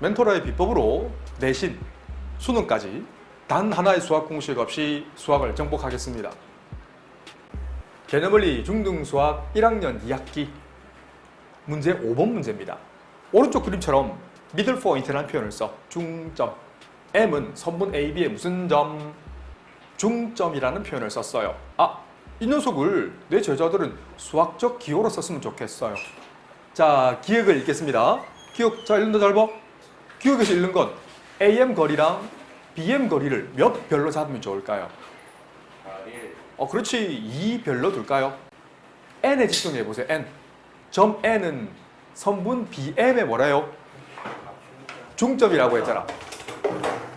멘토라의 비법으로 내신, 수능까지 단 하나의 수학 공식 없이 수학을 정복하겠습니다. 개념원리 중등수학 1학년 2학기 문제 5번 문제입니다. 오른쪽 그림처럼 middle point라는 표현을 써 중점 M은 선분 AB의 무슨 점? 중점이라는 표현을 썼어요. 아, 이 녀석을 내 제자들은 수학적 기호로 썼으면 좋겠어요. 자, 기억을 읽겠습니다. 기억, 자, 읽는다 잘 봐. 기억에서 읽는 건 AM 거리랑 BM 거리를 몇 별로 잡으면 좋을까요? 어, 그렇지. 2 별로 둘까요? N에 집중해 보세요. N. 점 N은 선분 BM의 뭐래요? 중점이라고 했잖아.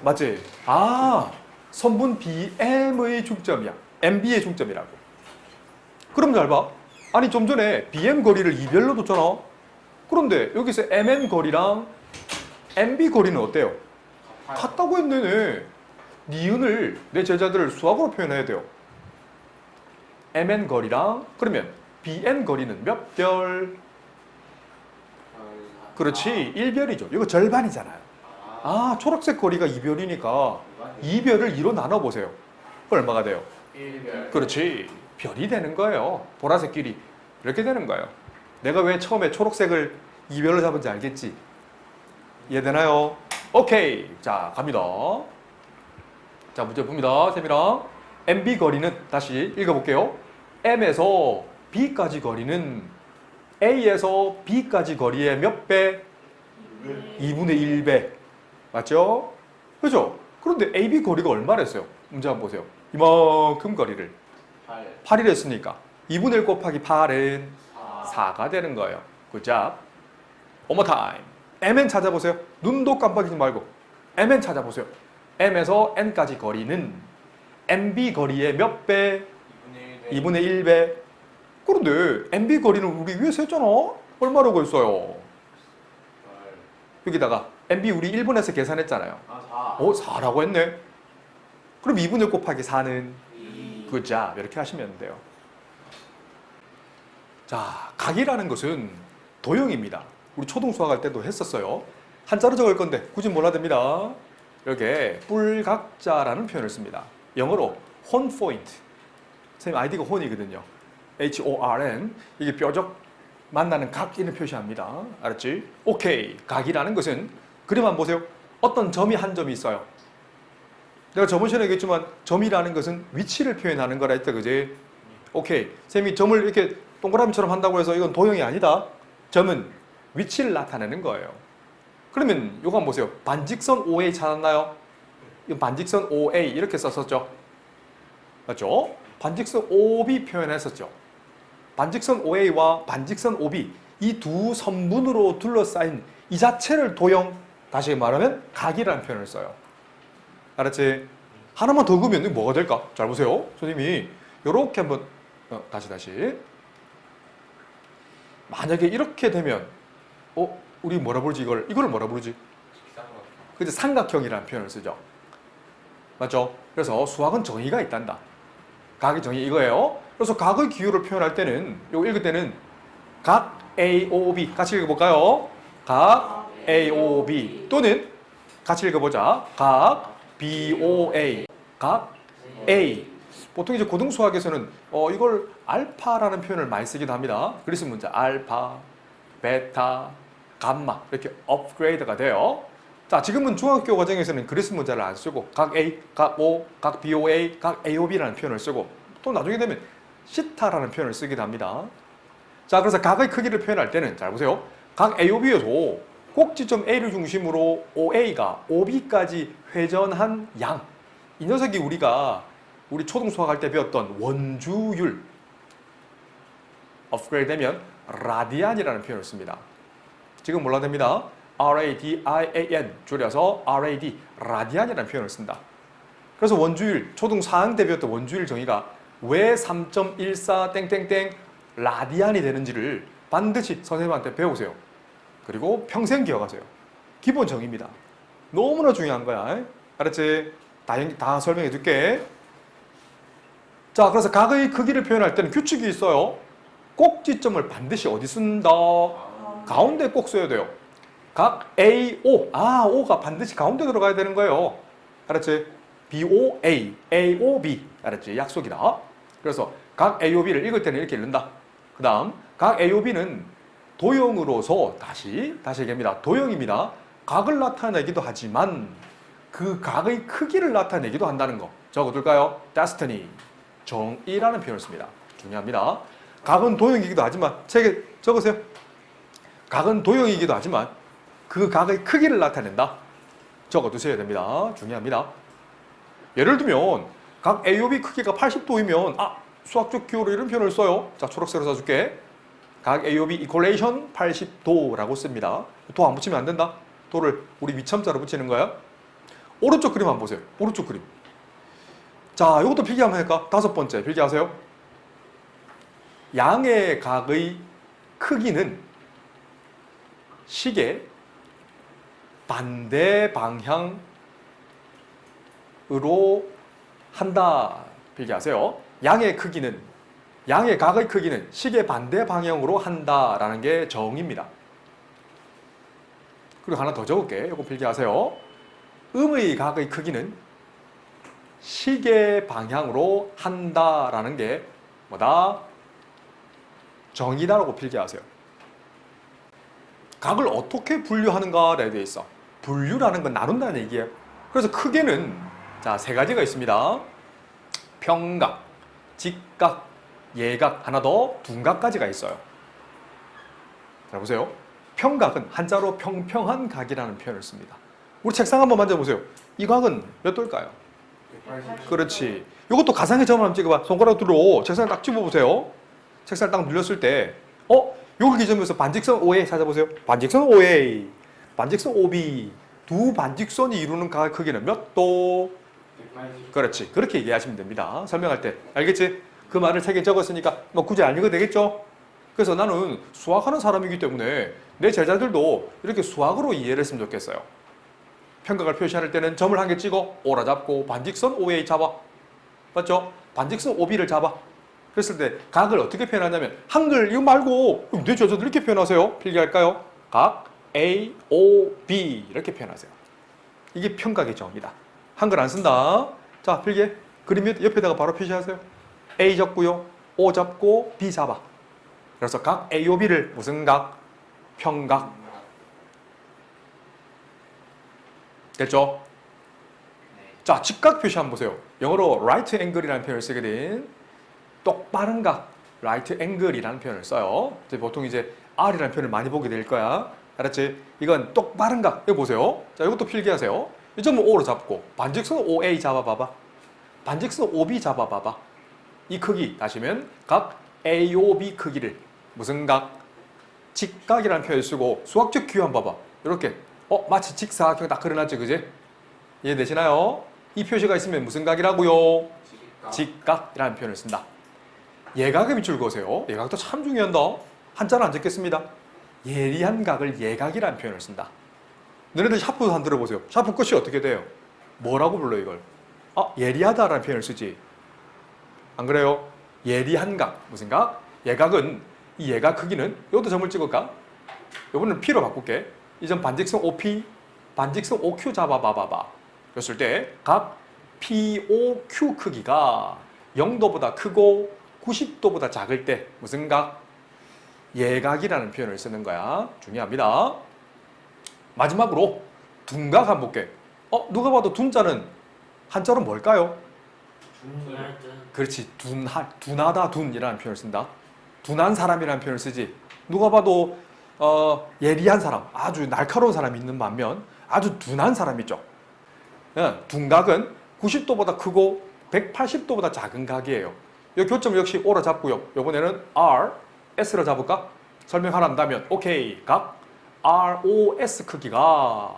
맞지? 아, 선분 BM의 중점이야. MB의 중점이라고. 그럼 잘 봐. 아니, 좀 전에 BM 거리를 2별로 뒀잖아. 그런데 여기서 MN 거리랑 MB 거리는 어때요? 같다고 했네. 니은을 내 제자들을 수학으로 표현해야 돼요. MN 거리랑 그러면 BN 거리는 몇 별? 그렇지, 1별이죠. 이거 절반이잖아요. 아, 초록색 거리가 2별이니까 2별을 2로 나눠 보세요. 얼마가 돼요? 1별. 그렇지. 별이 되는 거예요. 보라색 길이. 이렇게 되는 거예요. 내가 왜 처음에 초록색을 이별로 잡은지 알겠지? 이해되나요? 오케이. 자, 갑니다. 자, 문제 봅니다. 세미랑. MB 거리는 다시 읽어볼게요. M에서 B까지 거리는 A에서 B까지 거리의 몇 배? 2분의 1배. 맞죠? 그죠? 그런데 AB 거리가 얼마랬어요? 문제 한번 보세요. 이만큼 거리를 8. 8을 했으니까 2분의 1 곱하기 8은 4. 4가 되는 거예요. 굿잡. One more time. MN 찾아보세요. 눈도 깜빡이지 말고 MN 찾아보세요. M에서 N까지 거리는 MB 거리의 몇 배? 2분의 1. 2분의 1배. 그런데 MB 거리는 우리 위에서 했잖아. 얼마라고 했어요? 8. 여기다가 MB 우리 1분에서 계산했잖아요. 아, 4. 오, 4라고 했네. 그럼 2분의 1 곱하기 4는 2. 굿잡 이렇게 하시면 돼요. 자, 각이라는 것은 도형입니다. 우리 초등 수학할 때도 했었어요. 한자로 적을 건데 굳이 몰라도 됩니다. 이렇게 뿔각자라는 표현을 씁니다. 영어로 혼 포인트. 선생님 아이디가 혼이거든요. H O R N 이게 뾰족 만나는 각 이런 표시합니다. 알았지? 오케이. 각이라는 것은 그림 한번 보세요. 어떤 점이 한 점이 있어요. 내가 저번 시간에 얘기했지만 점이라는 것은 위치를 표현하는 거라 했다 그지? 오케이. 쌤이 점을 이렇게 동그라미처럼 한다고 해서 이건 도형이 아니다. 점은 위치를 나타내는 거예요. 그러면 이거 한번 보세요. 반직선 OA 찾았나요? 이 반직선 OA 이렇게 썼었죠. 맞죠? 반직선 OB 표현했었죠. 반직선 OA와 반직선 OB 이 두 선분으로 둘러싸인 이 자체를 도형 다시 말하면 각이라는 표현을 써요. 알았지? 하나만 더 그으면 뭐가 될까? 잘 보세요. 선생님이 이렇게 한번 어, 다시 다시 만약에 이렇게 되면 어 우리 뭐라 부르지 이걸 이거를 뭐라 부르지? 그죠 삼각형이라는 표현을 쓰죠. 맞죠? 그래서 수학은 정의가 있단다. 각의 정의 이거예요. 그래서 각의 기호를 표현할 때는 이거 읽을 때는 각 A, O, B 같이 읽어볼까요? 각 A, O, B 또는 같이 읽어보자. 각 B, O, A 각 A 보통 이제 고등 수학에서는 어, 이걸 알파라는 표현을 많이 쓰기도 합니다. 그리스 문자 알파, 베타, 감마 이렇게 업그레이드가 돼요. 자, 지금은 중학교 과정에서는 그리스 문자를 안 쓰고 각 A, 각 O, 각 BOA, 각 AOB라는 표현을 쓰고 또 나중에 되면 시타라는 표현을 쓰기도 합니다. 자, 그래서 각의 크기를 표현할 때는 잘 보세요. 각 AOB에서 꼭지점 A를 중심으로 OA가 OB까지 회전한 양. 이 녀석이 우리가 우리 초등 수학할 때 배웠던 원주율 업그레이드 되면 라디안이라는 표현을 씁니다. 지금 몰라도 됩니다. R-A-D-I-A-N 줄여서 R-A-D 라디안이라는 표현을 쓴다. 그래서 원주율 초등 4학년 때 배웠던 원주율 정의가 왜 3.14 땡땡땡 라디안이 되는지를 반드시 선생님한테 배우세요. 그리고 평생 기억하세요. 기본 정의입니다. 너무나 중요한 거야. 알았지? 다, 연- 다 설명해 줄게. 자, 그래서 각의 크기를 표현할 때는 규칙이 있어요. 꼭지점을 반드시 어디 쓴다? 가운데 꼭 써야 돼요. 각 AO. 아, O가 반드시 가운데 들어가야 되는 거예요. 알았지? BOA, AOB. 알았지? 약속이다. 그래서 각 AOB를 읽을 때는 이렇게 읽는다. 그 다음, 각 AOB는 도형으로서 다시, 다시 얘기합니다. 도형입니다. 각을 나타내기도 하지만 그 각의 크기를 나타내기도 한다는 거. 적어둘까요? destiny. 정의라는 표현을 씁니다. 중요합니다. 각은 도형이기도 하지만 책에 적으세요. 각은 도형이기도 하지만 그 각의 크기를 나타낸다. 적어두셔야 됩니다. 중요합니다. 예를 들면 각 AOB 크기가 80도이면 아 수학적 기호로 이런 표현을 써요. 자 초록색으로 써줄게. 각 AOB 이퀄레이션 80도라고 씁니다. 도 안 붙이면 안 된다. 도를 우리 위참자로 붙이는 거야. 오른쪽 그림 한번 보세요. 오른쪽 그림. 자, 이것도 필기 한번 할까? 다섯 번째 필기하세요. 양의 각의 크기는 시계 반대 방향으로 한다. 필기하세요. 양의 크기는 양의 각의 크기는 시계 반대 방향으로 한다라는 게 정입니다. 그리고 하나 더 적을게. 이거 필기하세요. 음의 각의 크기는 시계 방향으로 한다라는 게 뭐다? 정의다라고 필기하세요. 각을 어떻게 분류하는가에 대해 있어. 분류라는 건 나눈다는 얘기예요. 그래서 크게는 자, 세 가지가 있습니다. 평각, 직각, 예각, 하나 더 둔각까지가 있어요. 자, 보세요. 평각은 한자로 평평한 각이라는 표현을 씁니다. 우리 책상 한번 만져보세요. 이 각은 몇 도일까요? 180. 그렇지. 이것도 가상의 점을 한번 찍어봐. 손가락 들어 책상을 딱 집어보세요. 책상을 딱 눌렀을 때, 어? 요걸 기점으로서 반직선 OA 찾아보세요. 반직선 OA, 반직선 OB. 두 반직선이 이루는 각 크기는 몇 도? 180. 그렇지. 그렇게 얘기하시면 됩니다. 설명할 때. 알겠지? 그 말을 책에 적었으니까 뭐 굳이 안 읽어도 되겠죠? 그래서 나는 수학하는 사람이기 때문에 내 제자들도 이렇게 수학으로 이해를 했으면 좋겠어요. 평각을 표시할 때는 점을 한 개 찍어 오라 잡고 반직선 OA 잡아. 맞죠? 반직선 OB를 잡아. 그랬을 때 각을 어떻게 표현하냐면 한글 이거 말고 내 제자들 이렇게 표현하세요. 필기할까요? 각 A, O, B 이렇게 표현하세요. 이게 평각의 정의다. 한글 안 쓴다. 자, 필기. 그림 옆- 옆에다가 바로 표시하세요. A 잡고요. O 잡고 B 잡아. 그래서 각 A, O, B를 무슨 각? 평각. 됐죠? 네. 자, 직각 표시 한번 보세요. 영어로 right angle이라는 표현을 쓰게 된 똑바른 각, right angle이라는 표현을 써요. 이제 보통 이제 R이라는 표현을 많이 보게 될 거야. 알았지? 이건 똑바른 각. 이거 보세요. 자, 이것도 필기하세요. 이 점을 O로 잡고 반직선 OA 잡아봐봐. 반직선 OB 잡아봐봐. 이 크기 다시면 각 AOB 크기를 무슨 각? 직각이라는 표현을 쓰고 수학적 기호 한번 봐봐. 이렇게 어 마치 직사각형 딱 그려놨죠, 그지? 이해되시나요? 이 표시가 있으면 무슨 각이라고요? 직각. 직각이라는 표현을 쓴다. 예각의 밑줄 그으세요. 예각도 참 중요한다. 한자는 안 적겠습니다. 예리한 각을 예각이라는 표현을 쓴다. 너네들 샤프도 한 들어보세요. 샤프 끝이 어떻게 돼요? 뭐라고 불러 이걸? 아 예리하다라는 표현을 쓰지. 안 그래요? 예리한 각 무슨 각? 예각은 이 예각 크기는 이것도 점을 찍을까? 이번에는 P로 바꿀게. 이점 반직선 OP, 반직선 OQ 잡아봐봐봐. 그랬을 때 각 POQ 크기가 0도보다 크고 90도보다 작을 때 무슨 각? 예각이라는 표현을 쓰는 거야. 중요합니다. 마지막으로 둔각 한번 볼게. 어 누가 봐도 둔자는 한자로 뭘까요? 그렇지 둔하 둔하다 둔이라는 표현을 쓴다. 둔한 사람이라는 표현을 쓰지. 누가 봐도 어, 예리한 사람, 아주 날카로운 사람이 있는 반면 아주 둔한 사람 있죠. 예, 둔각은 90도보다 크고 180도보다 작은 각이에요. 이 교점 역시 O로 잡고요. 이번에는 R, S로 잡을까? 설명하라 한다면 오케이 각 ROS 크기가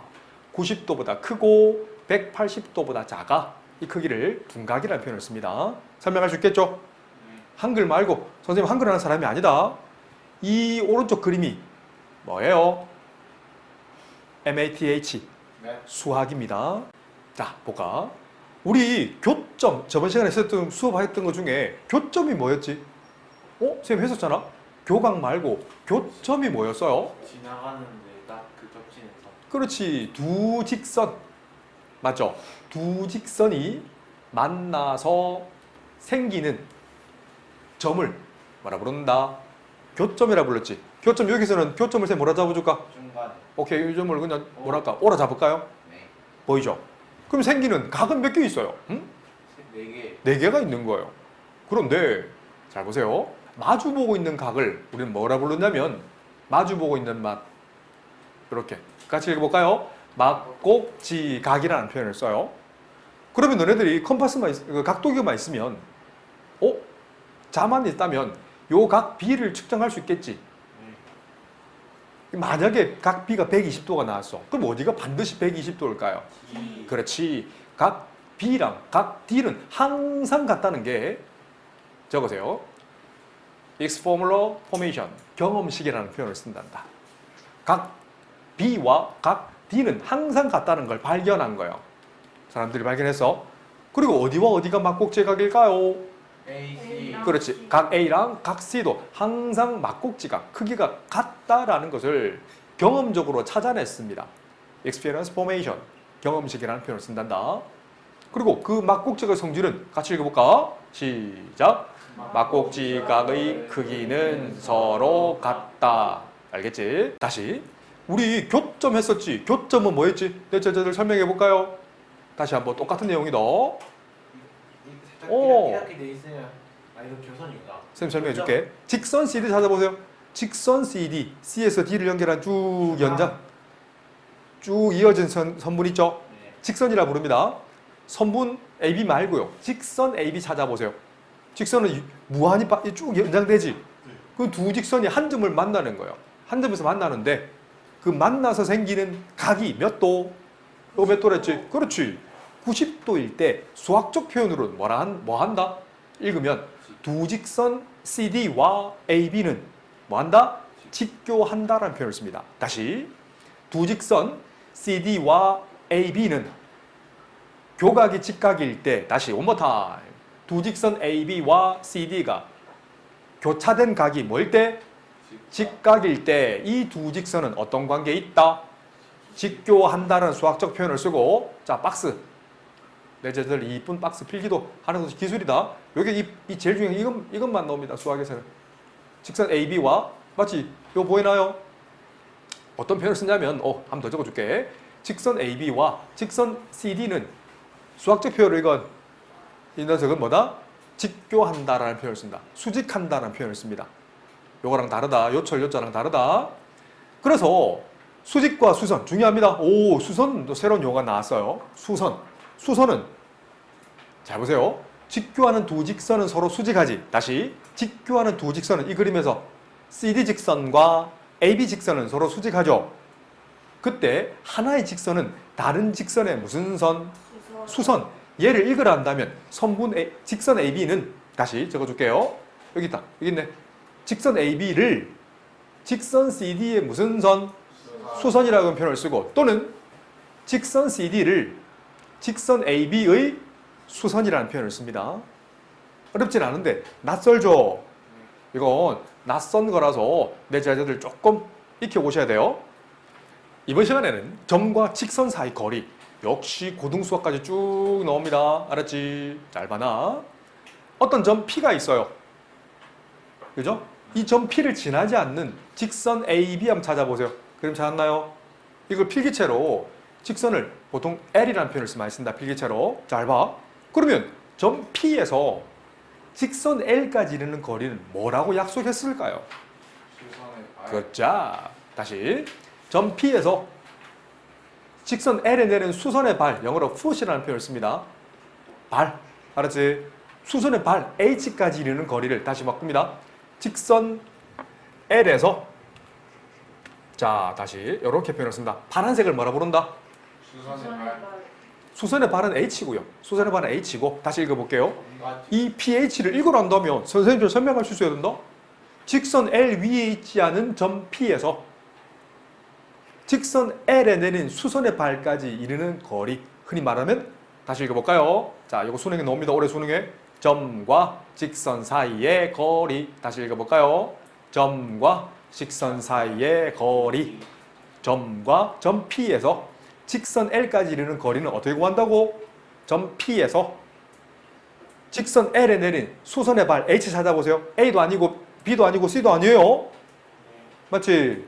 90도보다 크고 180도보다 작아. 이 크기를 둔각이라는 표현을 씁니다. 설명할 수 있겠죠? 네. 한글 말고 선생님 한글 하는 사람이 아니다. 이 오른쪽 그림이 뭐예요? MATH 네. 수학입니다. 자, 볼까? 우리 교점 저번 시간에 했었던 수업했던 것 중에 교점이 뭐였지? 어? 선생님 했었잖아. 교각 말고 교점이 뭐였어요? 지나가는데. 딱그 겹치는 선. 그렇지. 두 직선. 맞죠? 두 직선이 만나서 생기는 점을 뭐라 부른다? 교점이라 불렀지. 교점 여기서는 교점을 세 뭐라 잡아줄까? 중간에. 오케이 이 점을 그냥 뭐랄까 오라 잡을까요? 네. 보이죠? 그럼 생기는 각은 몇 개 있어요? 응? 네 개. 네 개가 있는 거예요. 그런데 잘 보세요. 마주 보고 있는 각을 우리는 뭐라 부르냐면 마주 보고 있는 맛 이렇게 같이 읽어볼까요? 막곡지각이라는 표현을 써요. 그러면 너네들이 컴파스만 있, 그 각도기만 있으면 어? 자만 있다면 요 각 B를 측정할 수 있겠지. 네. 만약에 각 B가 120도가 나왔어. 그럼 어디가 반드시 120도일까요? D. 그렇지. 각 B랑 각 D는 항상 같다는 게 적으세요. X formula formation 경험식이라는 표현을 쓴단다. 각 B와 각 D는 항상 같다는 걸 발견한 거예요. 사람들이 발견했어. 그리고 어디와 어디가 막곡지각일까요? A. 그렇지. 각 A랑 각 C도 항상 막곡지각 크기가 같다라는 것을 경험적으로 찾아냈습니다. experience formation 경험식이라는 표현을 쓴단다. 그리고 그 막곡지각의 성질은 같이 읽어볼까? 시작. 막곡지각의 크기는 서로 같다. 알겠지? 다시. 우리 교점 했었지. 교점은 뭐였지? 내 제자들 설명해 볼까요? 다시 한번 똑같은 내용이다. 오. 이렇게 돼 있으면 아 이거 교선이구나. 선생님 설명해 줄게. 직선 CD 찾아보세요. 직선 CD, C에서 D를 연결한 쭉 연장, 쭉 이어진 선, 선분 있죠? 네. 직선이라 부릅니다. 선분 AB 말고요. 직선 AB 찾아보세요. 직선은 이- 무한히 빠- 쭉 연장되지. 그 두 직선이 한 점을 만나는 거예요. 한 점에서 만나는데 그 만나서 생기는 각이 몇 도? 요 몇 도랬지? 그렇지. 90도일 때 수학적 표현으로는 뭐라 한, 뭐 한다? 읽으면 두 직선 CD와 AB는 뭐 한다? 직교한다라는 표현을 씁니다. 다시 두 직선 CD와 AB는 교각이 직각일 때 다시 one more time 두 직선 AB와 CD가 교차된 각이 뭘 때? 직각일 때 이 두 직선은 어떤 관계에 있다? 직교한다는 수학적 표현을 쓰고 자 박스 내 제들 이쁜 박스 필기도 하는 것이 기술이다. 여기 이, 이 제일 중요한 이것, 이것만 나옵니다. 수학에서는 직선 AB와 마치 이거 보이나요? 어떤 표현을 쓰냐면 어 한번 더 적어줄게. 직선 AB와 직선 CD는 수학적 표현을 이건 이 녀석은 뭐다? 직교한다라는 표현을 쓴다. 수직한다라는 표현을 씁니다. 요거랑 다르다. 요철 요자랑 다르다. 그래서 수직과 수선 중요합니다. 오 수선도 새로운 용어가 나왔어요. 수선. 수선은 잘 보세요. 직교하는 두 직선은 서로 수직하지. 다시 직교하는 두 직선은 이 그림에서 CD 직선과 AB 직선은 서로 수직하죠. 그때 하나의 직선은 다른 직선의 무슨 선? 수선. 얘를 읽으라 한다면 선분 A, 직선 AB는 다시 적어줄게요. 여기 있다. 여기 있네. 직선 AB를 직선 CD의 무슨 선? 수선이라는 표현을 쓰고 또는 직선 CD를 직선 AB의 수선이라는 표현을 씁니다. 어렵진 않은데 낯설죠. 이건 낯선 거라서 내 제자들 조금 익혀 오셔야 돼요. 이번 시간에는 점과 직선 사이 거리 역시 고등수학까지 쭉 나옵니다. 알았지? 잘 봐나. 어떤 점 P가 있어요. 그죠? 이 점 P를 지나지 않는 직선 AB 한번 찾아보세요. 그림 찾았나요? 이걸 필기체로 직선을 보통 L이라는 표현을 많이 쓴다. 필기체로. 잘 봐. 그러면 점 P에서 직선 L까지 이르는 거리는 뭐라고 약속했을까요? 그자 다시 점 P에서 직선 L에 내는 수선의 발 영어로 foot이라는 표현을 씁니다. 발 알았지? 수선의 발 H까지 이르는 거리를 다시 바꿉니다. 직선 L에서 자 다시 이렇게 표현을 씁니다. 파란색을 뭐라 부른다? 수선의 발. 수선의 발은 H고요. 수선의 발은 H고 다시 읽어볼게요. 뭔가 이 pH를 읽어낸다면 선생님들 설명할 수 있어야 된다. 직선 L 위에 있지 않은 점 P에서 직선 L에 내린 수선의 발까지 이르는 거리 흔히 말하면 다시 읽어볼까요? 자, 이거 수능에 나옵니다. 올해 수능에 점과 직선 사이의 거리 다시 읽어볼까요? 점과 직선 사이의 거리 점과 점 P에서 직선 L까지 이르는 거리는 어떻게 구한다고? 점 P에서 직선 L에 내린 수선의 발 H 찾아보세요. A도 아니고 B도 아니고 C도 아니에요. 맞지?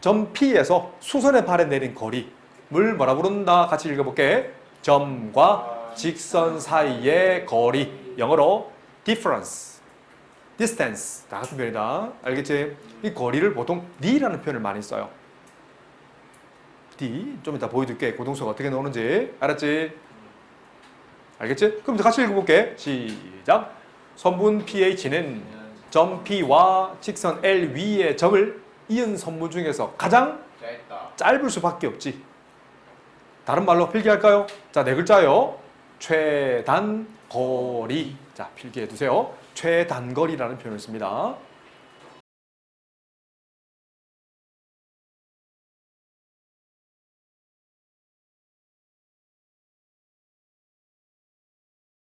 점 P에서 수선의 발에 내린 거리를 뭐라 부른다? 같이 읽어볼게. 점과 직선 사이의 거리. 영어로 difference, distance. 다 같은 표현이다. 알겠지? 이 거리를 보통 D라는 표현을 많이 써요. D. 좀 이따 보여줄게. 고동수가 어떻게 나오는지. 알았지? 알겠지? 그럼 이제 같이 읽어볼게. 시작. 선분 pH는 점 P와 직선 L 위의 점을 이은 선분 중에서 가장. 짧을 수밖에 없지. 다른 말로 필기할까요? 자, 네 글자요. 최단거리. 자, 필기해 두세요. 최단거리라는 표현을 씁니다.